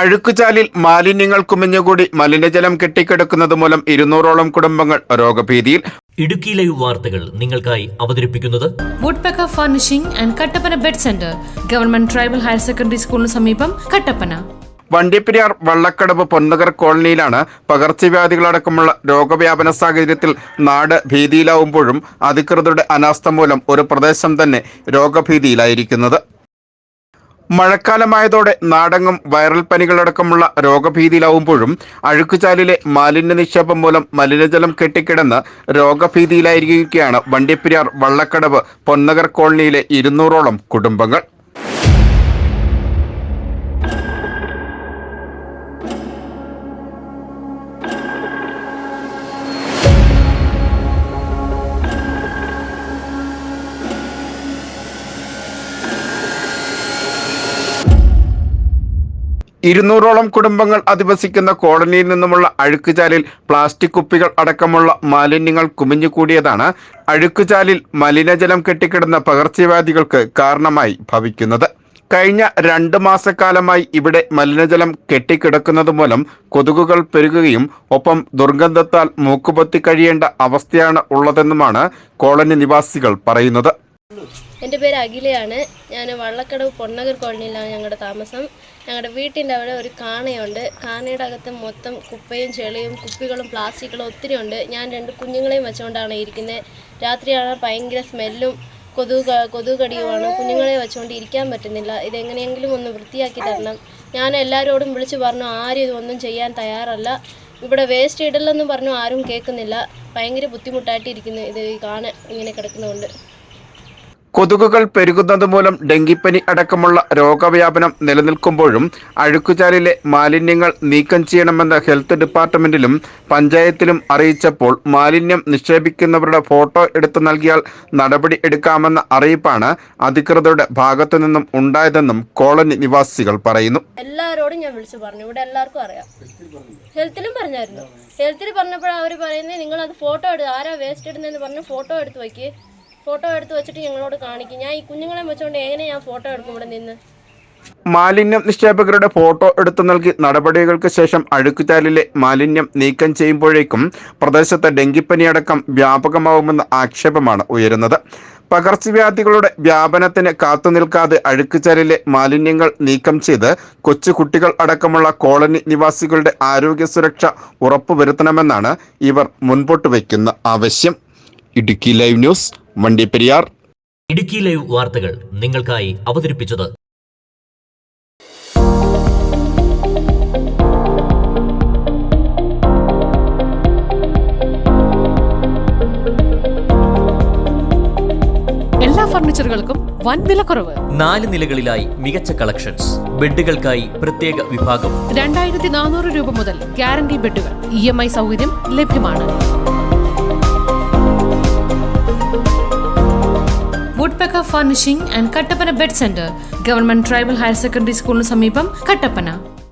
അഴുക്കുചാലിൽ മാലിന്യങ്ങൾ കുമിഞ്ഞുകൂടി മലിനജലം കെട്ടിക്കിടക്കുന്നത് മൂലം ഇരുന്നൂറോളം കുടുംബങ്ങൾ രോഗഭീതിയിൽ. ഇടുക്കി ലൈവ് വാർത്തകൾ നിങ്ങൾക്കായി അവതരിപ്പിക്കുന്നത് Woodpecker furnishing and Kattappana bed centre government tribal higher secondary സ്കൂളിന് സമീപം കട്ടപ്പന. വണ്ടിപ്പെരിയാർ വള്ളക്കടവ് പൊന്നുകർ കോളനിയിലാണ് പകർച്ചവ്യാധികളടക്കമുള്ള രോഗവ്യാപന സാഹചര്യത്തിൽ നാട് ഭീതിയിലാവുമ്പോഴും അധികൃതരുടെ അനാസ്ഥ മൂലം ഒരു പ്രദേശം തന്നെ രോഗഭീതിയിലായിരിക്കുന്നത്. മഴക്കാലമായതോടെ നാടങ്ങും വൈറൽ പനികളടക്കമുള്ള രോഗഭീതിയിലാവുമ്പോഴും അഴുക്കുചാലിലെ മാലിന്യ നിക്ഷേപം മൂലം മലിനജലം കെട്ടിക്കിടന്ന് രോഗഭീതിയിലായിരിക്കുകയാണ് വണ്ടിപ്പെരിയാർ വള്ളക്കടവ് പൊന്നകർ കോളനിയിലെ ഇരുന്നൂറോളം കുടുംബങ്ങൾ. ഇരുന്നൂറോളം കുടുംബങ്ങൾ അധിവസിക്കുന്ന കോളനിയിൽ നിന്നുമുള്ള അഴുക്കുചാലിൽ പ്ലാസ്റ്റിക് കുപ്പികൾ അടക്കമുള്ള മാലിന്യങ്ങൾ കുമിഞ്ഞുകൂടിയതാണ് അഴുക്കുചാലിൽ മലിനജലം കെട്ടിക്കിടന്ന പകർച്ചവ്യാധികൾക്ക് കാരണമായി ഭവിക്കുന്നത്. കഴിഞ്ഞ രണ്ട് മാസക്കാലമായി ഇവിടെ മലിനജലം കെട്ടിക്കിടക്കുന്നത് മൂലം കൊതുകുകൾ പെരുകുകയും ഒപ്പം ദുർഗന്ധത്താൽ മൂക്കുപൊത്തി കഴിയേണ്ട അവസ്ഥയാണ് ഉള്ളതെന്നുമാണ് കോളനി നിവാസികൾ പറയുന്നത്. എന്റെ പേര് അഖിലയാണ്. ഞാൻ വള്ളക്കടവ് പൊണ്ണകർ കോളനിയിലാണ് ഞങ്ങളുടെ താമസം. ഞങ്ങളുടെ വീട്ടിന്റെ അവിടെ ഒരു കാണയുണ്ട്. കാണയുടെ അകത്ത് മൊത്തം കുപ്പയും ചെളിയും കുപ്പികളും പ്ലാസ്റ്റിക്കുകളും ഒത്തിരി ഉണ്ട്. ഞാൻ രണ്ട് കുഞ്ഞുങ്ങളെയും വെച്ചുകൊണ്ടാണ് ഇരിക്കുന്നത്. രാത്രിയാണ് ഭയങ്കര സ്മെല്ലും കൊതു കൊതുകടിയുമാണ്. കുഞ്ഞുങ്ങളെ വെച്ചുകൊണ്ട് ഇരിക്കാൻ പറ്റുന്നില്ല. ഇതെങ്ങനെയെങ്കിലും ഒന്ന് വൃത്തിയാക്കി തരണം. ഞാൻ എല്ലാവരോടും വിളിച്ചു പറഞ്ഞു ആരും ഇതൊന്നും ചെയ്യാൻ തയ്യാറല്ല. ഇവിടെ വേസ്റ്റ് ഇടലെന്ന് പറഞ്ഞു ആരും കേൾക്കുന്നില്ല. ഭയങ്കര ബുദ്ധിമുട്ടായിട്ടിരിക്കുന്നു ഇത് ഈ കാണ ഇങ്ങനെ കിടക്കുന്നതുകൊണ്ട്. കൊതുകുകൾ പെരുകുന്നത് മൂലം ഡെങ്കിപ്പനി അടക്കമുള്ള രോഗവ്യാപനം നിലനിൽക്കുമ്പോഴും അഴുക്കുചാലിലെ മാലിന്യങ്ങൾ നീക്കം ചെയ്യണമെന്ന് ഹെൽത്ത് ഡിപ്പാർട്ട്മെന്റിലും പഞ്ചായത്തിലും അറിയിച്ചപ്പോൾ മാലിന്യം നിക്ഷേപിക്കുന്നവരുടെ ഫോട്ടോ എടുത്തു നൽകിയാൽ നടപടി എടുക്കാമെന്ന അറിയിപ്പാണ് അധികൃതരുടെ ഭാഗത്തു നിന്നും ഉണ്ടായതെന്നും കോളനി നിവാസികൾ പറയുന്നു. എല്ലാവരോടും ഞാൻ വിളിച്ചു പറഞ്ഞു. ഇവിടെ എല്ലാവർക്കും അറിയാം. ഹെൽത്തിലും പറഞ്ഞായിരുന്നു. ഹെൽത്തിൽ പറഞ്ഞപ്പോഴാണ് അവർ പറയുന്നത് അത് ഫോട്ടോ എടുത്ത് ആരാ വേസ്റ്റ് ഇടുന്നതെന്ന് പറഞ്ഞ് ഫോട്ടോ എടുത്ത് വയ്ക്ക് ഫോട്ടോ എടുത്ത് വെച്ചിട്ട് ഞങ്ങളോട് കാണിക്കും. ഞാൻ ഈ കുഞ്ഞുങ്ങളെ വെച്ചുകൊണ്ട് എങ്ങനെ ഞാൻ ഫോട്ടോ എടുക്കും ഇവിടെ നിന്ന്? മാലിന്യം നിക്ഷേപകരുടെ ഫോട്ടോ എടുത്തു നൽകി നടപടികൾക്ക് ശേഷം അഴുക്കുചാലിലെ മാലിന്യം നീക്കം ചെയ്യുമ്പോഴേക്കും പ്രദേശത്ത് ഡെങ്കിപ്പനിയടക്കം വ്യാപകമാവുമെന്ന ആക്ഷേപമാണ് ഉയരുന്നത്. പകർച്ചവ്യാധികളുടെ വ്യാപനത്തിന് കാത്തുനിൽക്കാതെ അഴുക്കുചാലിലെ മാലിന്യങ്ങൾ നീക്കം ചെയ്ത് കൊച്ചുകുട്ടികൾ അടക്കമുള്ള കോളനി നിവാസികളുടെ ആരോഗ്യ സുരക്ഷ ഉറപ്പുവരുത്തണമെന്നാണ് ഇവർ മുൻപോട്ട് വയ്ക്കുന്ന ആവശ്യം. Idukki live news Vandiperiyar Idukki live വാർത്തകൾ നിങ്ങൾക്കായി അവതരിപ്പിച്ചത് എല്ലാ ഫർണിച്ചറുകൾക്കും വൻ വിലക്കുറവ്. നാല് നിലകളിലായി മികച്ച കളക്ഷൻസ്. ബെഡുകൾക്കായി പ്രത്യേക വിഭാഗം. രണ്ടായിരത്തി നാനൂറ് രൂപ മുതൽ ഗ്യാരണ്ടി ബെഡുകൾ ഇ എം ഐ സൗകര്യം ലഭ്യമാണ്. Woodpecker furnishing and Kattappana bed centre government tribal higher secondary സ്കൂളിന് സമീപം കട്ടപ്പന.